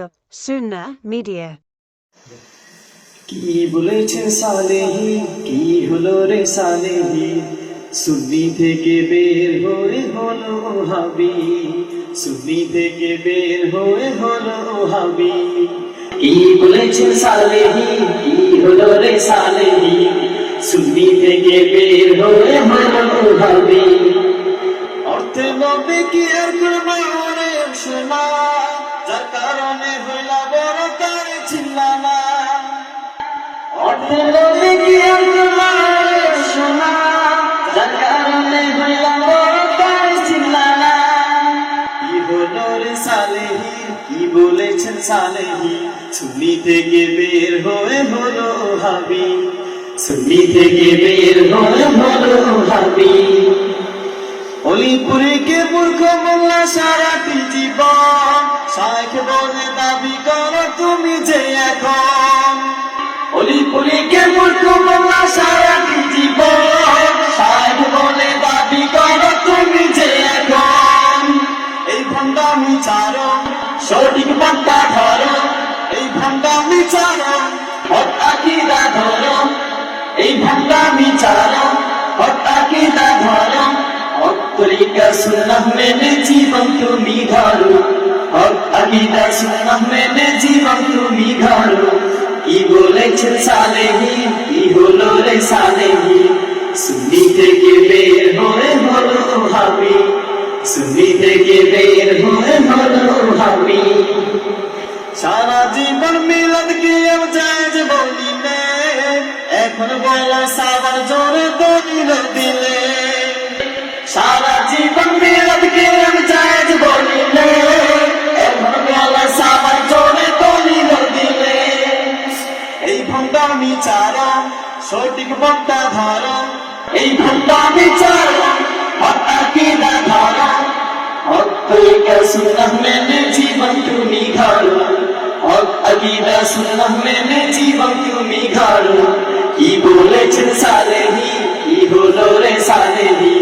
Sunna Media. কি বলেছেন সালেহি? কি হলো রে সালেহি? সুন্নি থেকে বের হয়ে হলো হাবি। সুন্নি থেকে বের হয়ে হলো হাবি। কি বলেছেন সালেহি? কি হলো রে সালেহি? সুন্নি থেকে বের হয়ে হলো হাবি। অর্থে নবে কি আর ওরে শোনা যার কারণে হইলা বড় তার ছিলা না কি আর করব ওরে শোনা যার কারণে হইলা বড় তার ছিলা না কি হলো রে সালেহি? কি বলেছেন সালেহি? থেকে বের হয়ে হলো হাবি। সুন্নি থেকে বের হয়ে হলো হাবি। অলিপুরে কে মূর্খ মোল্লা সারাটি জীবন এখন অলিপুরে কে মূর্খ মোল্লা সারাটি জীবন শাখ বলে, দাবি করো তুমি যে এখন। এই ভণ্ডামি চারো সঠিক পন্থা ধরো। এই ভণ্ডামি চারো হত্যাকিদা ধরো। এই ভণ্ডামি চারো হত্যাকিদা ধরো। তরিকা সুন্নাহ জীবন তুমি ধরো। হত্যাকিদা সুন্নাহ মেনে জীবন তুমি ধরো। কি বলেছেন সালেহি, কি হলো রে সালেহি? সুন্নি থেকে বের হয়ে হলো হাবি সুন্নি থেকে বের হয়ে হলো হাবি সারা জীবন মিলন কি আর জায়জ বলিলে? এখন বলো সাবার জোরে দলিল দিলে। এই ভণ্ডামি চারা হত্যাকিদা ধরো হত্যাকিদা সুন্নাহ মেনে জীবন তুমি ঘাড়ো হত্যাকিদা সুন্নাহ মেনে জীবন তুমি ঘাড়ো কি বলেছেন সালেহি কি হলো রে সালেহি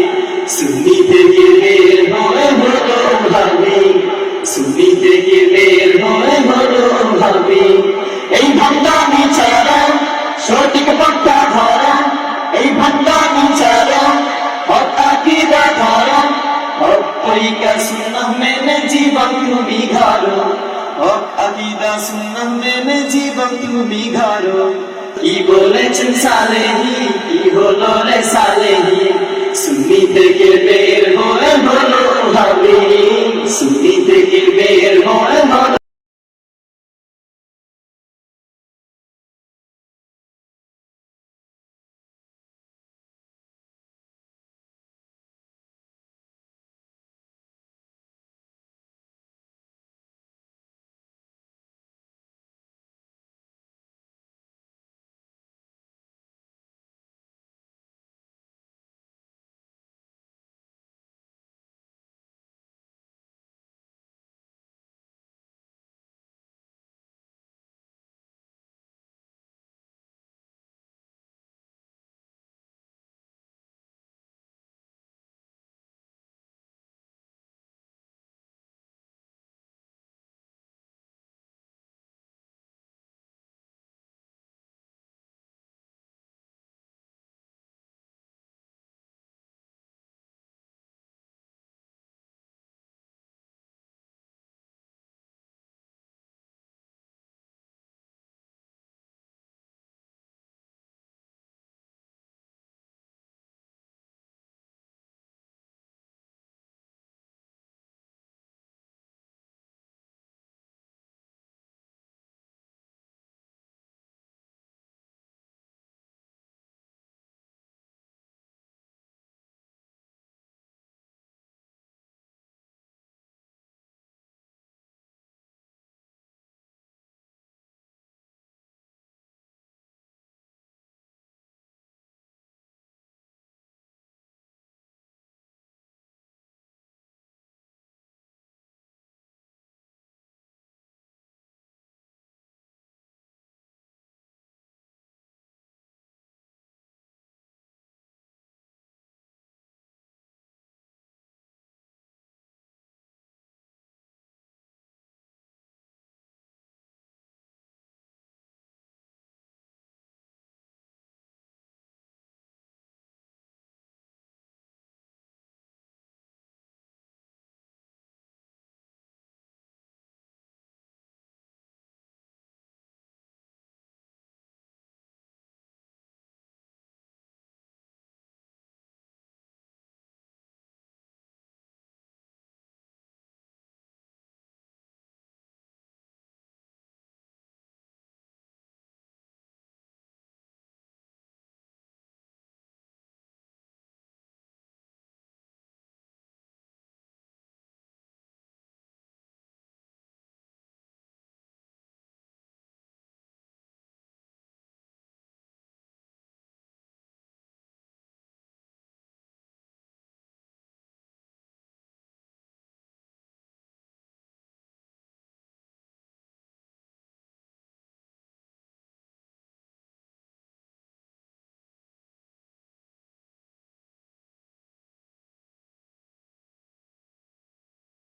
সুন্নি থেকে বের হয়ে হলো ভাবি। সুন্নি থেকে বের হয়ে হলো ভাবি। এই ভণ্ডামি ছাড়া সঠিক হক তরিকা সুন্নাহ মেনে জীবন তুমি ঘাড়ো। হক আকিদা সুন্নাহ মেনে জীবন তুমি ঘাড়ো। কি বলেছেন সালেহি, কি হলো রে সালেহি? সুন্নি থেকে বের হয়ে হলো ভাবি সুন্নি থেকে